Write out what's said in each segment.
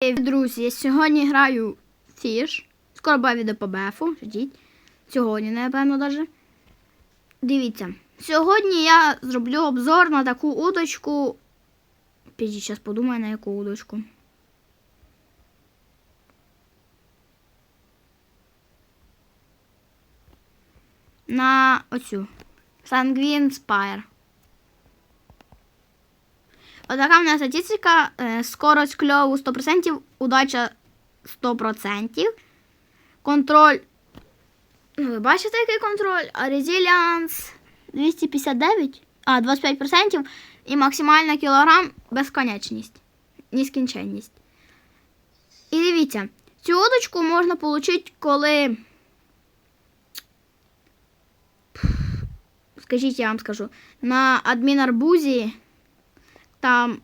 Друзі, я сьогодні граю фіш. Скоро буде відео по бефу. Ждіть. Сьогодні, напевно, навіть. Дивіться. Сьогодні я зроблю обзор на таку удочку. Підіть, зараз подумаю, на яку удочку. На оцю. Sanguine Spire. Отака в мене статистика. Е, Скорость кльову 100%, удача 100%. Контроль. Ну, ви бачите, який контроль? А резиліанс 259, а 25% і максимальна кілограм безконечність. Нескінченність. І дивіться, цю удочку можна отримати, коли. Скажіть, я вам скажу. На адмінарбузі там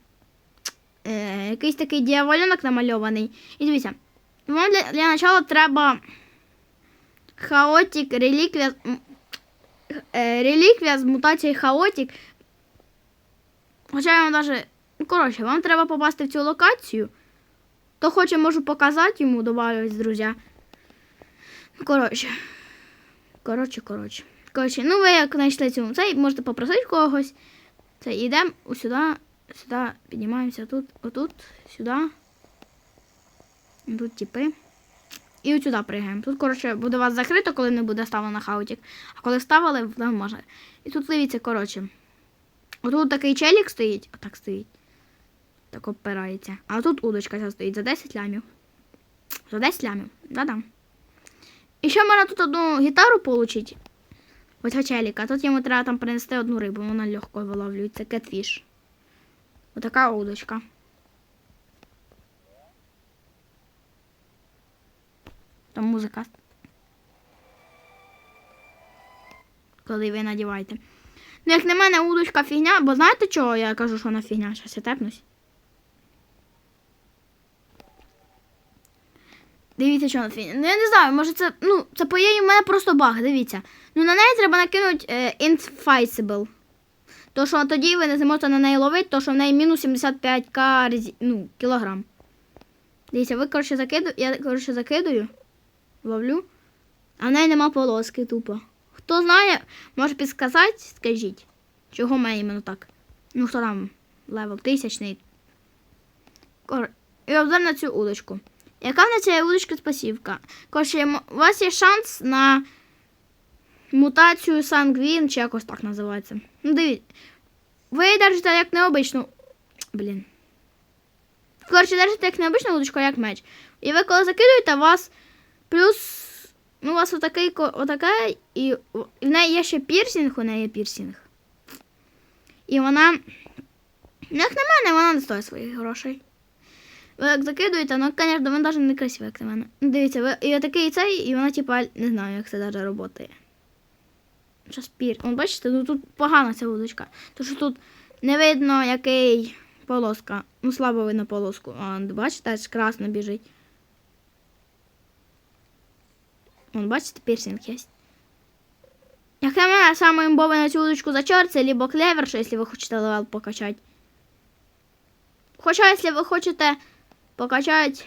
е, якийсь такий діяволінок намальований. І дивіться, вам для, для начала треба хаотик, реліквія, е, реліквія з мутацією хаотик. Хоча я вам даже. Ну, коротше, вам треба попасти в цю локацію. То хоче, можу показати йому, добавити друзі. Коротше. Коротше, коротше. Коротше, ну ви як знайшли цю цей, можете попросити когось. Це йдемо сюди, сюди, піднімаємося тут, отут, сюди. Тут типи. І от сюди пригаємо. Тут, коротше, буде вас закрито, коли не буде ставлено хаутик. А коли ставили, там можна. І тут дивіться, коротше. Отут такий челік стоїть, отак стоїть. Так опирається. А тут удочка ця стоїть за 10 лямів. За 10 лямів. Да-да. І ще можна тут одну гітару отримати. Ось челіка. Тут йому треба там принести одну рибу, вона легко виловлюється. Кетфіш. Отака удочка. Там музика. Коли ви надіваєте. Ну, як на мене, удочка фігня, бо знаєте чого я кажу, що вона фігня? Щас я тепнусь. Дивіться, що вона фігня. Ну, я не знаю, може це. Ну, це по її в мене просто баг, дивіться. Ну, на неї треба накинути е, Invincible. То, що тоді ви не зможете на неї ловити, то що в неї мінус 75к резі... ну, кілограм. Дивіться, ви, коротше, закидую, я, коротше, закидую, ловлю, а в неї нема полоски тупо. Хто знає, може підсказати, скажіть, чого мене іменно так. Ну, хто там левел тисячний. Кор... І обзор на цю удочку. Яка в нас цієї удочки спасівка? Коротше, у вас є шанс на мутацію сангвін, чи якось так називається. Ну, дивіться. Ви держите як необичну. Блін. Коротше, держите як необичну а як меч. І ви коли закидуєте, у вас плюс. Ну, у вас отакий, отака, і в і неї є ще пірсінг, у неї є пірсінг. І вона. Ну, як на мене, вона не стоїть своїх грошей. Ви як закидуєте, ну, звісно, вона навіть не красива, як на мене. Ну, Дивіться, ви, і отакий цей, і вона, типа, не знаю, як це навіть працює. Щас пір. Вон, бачите, ну тут погана ця вудочка. Тому що тут не видно, який полоска. Ну, слабо видно полоску. А, бачите, аж красно біжить. Вон, бачите, пірсинг є. Як на мене, саме імбове на цю удочку за це либо клевер, що якщо ви хочете левел покачати. Хоча, якщо ви хочете покачати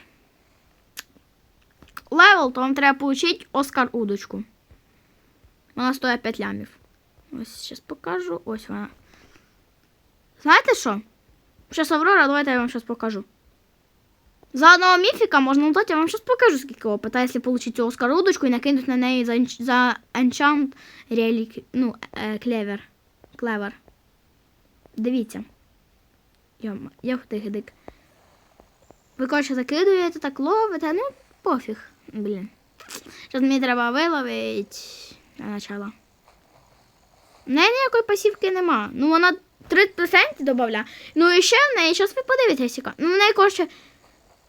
левел, то вам треба отримати Оскар удочку. Вона стоїть 5 лямів. Ось зараз покажу. Ось вона. Знаєте що? Зараз Аврора, давайте я вам зараз покажу. За одного міфіка можна дати, я вам зараз покажу, скільки опита, якщо цю Оскар удочку і накинути на неї за, за Enchant Relic, ну, е, клевер. Клевер. Дивіться. Йома, я дик. Ви, коротше, закидуєте, так ловите, ну, пофіг. Блін. Зараз мені треба виловити для начала. В неї ніякої пасівки нема. Ну, вона 30% додає. Ну і ще в неї, зараз ви подивитесь. Ну, в неї, коротше,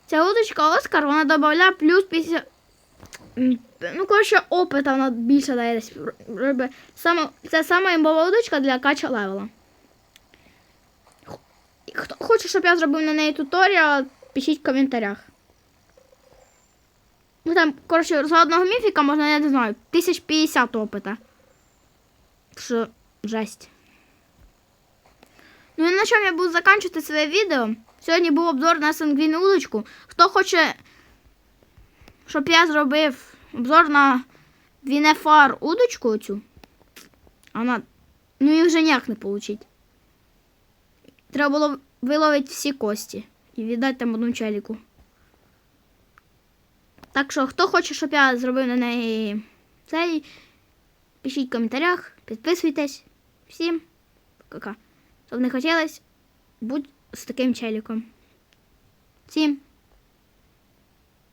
ця удочка Оскар, вона додає плюс 50. Ну, коротше, опита вона більше дає десь. Саме, це сама імбова удочка для кача левела. Хто хоче, щоб я зробив на неї туторіал, пишіть в коментарях. Ну там, коротше, за одного міфіка можна, я не знаю, 1050 опита. Що жесть. Ну і на чому я буду закінчувати своє відео. Сьогодні був обзор на сангвін удочку. Хто хоче, щоб я зробив обзор на Вінефар удочку цю, вона, ну їх вже ніяк не получить. Треба було виловити всі кості і віддати там одну челіку. Так що, хто хоче, щоб я зробив на неї цей, пишіть в коментарях, підписуйтесь. Всім пока. Щоб не хотілося, будь з таким челіком. Всім.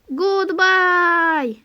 Goodbye!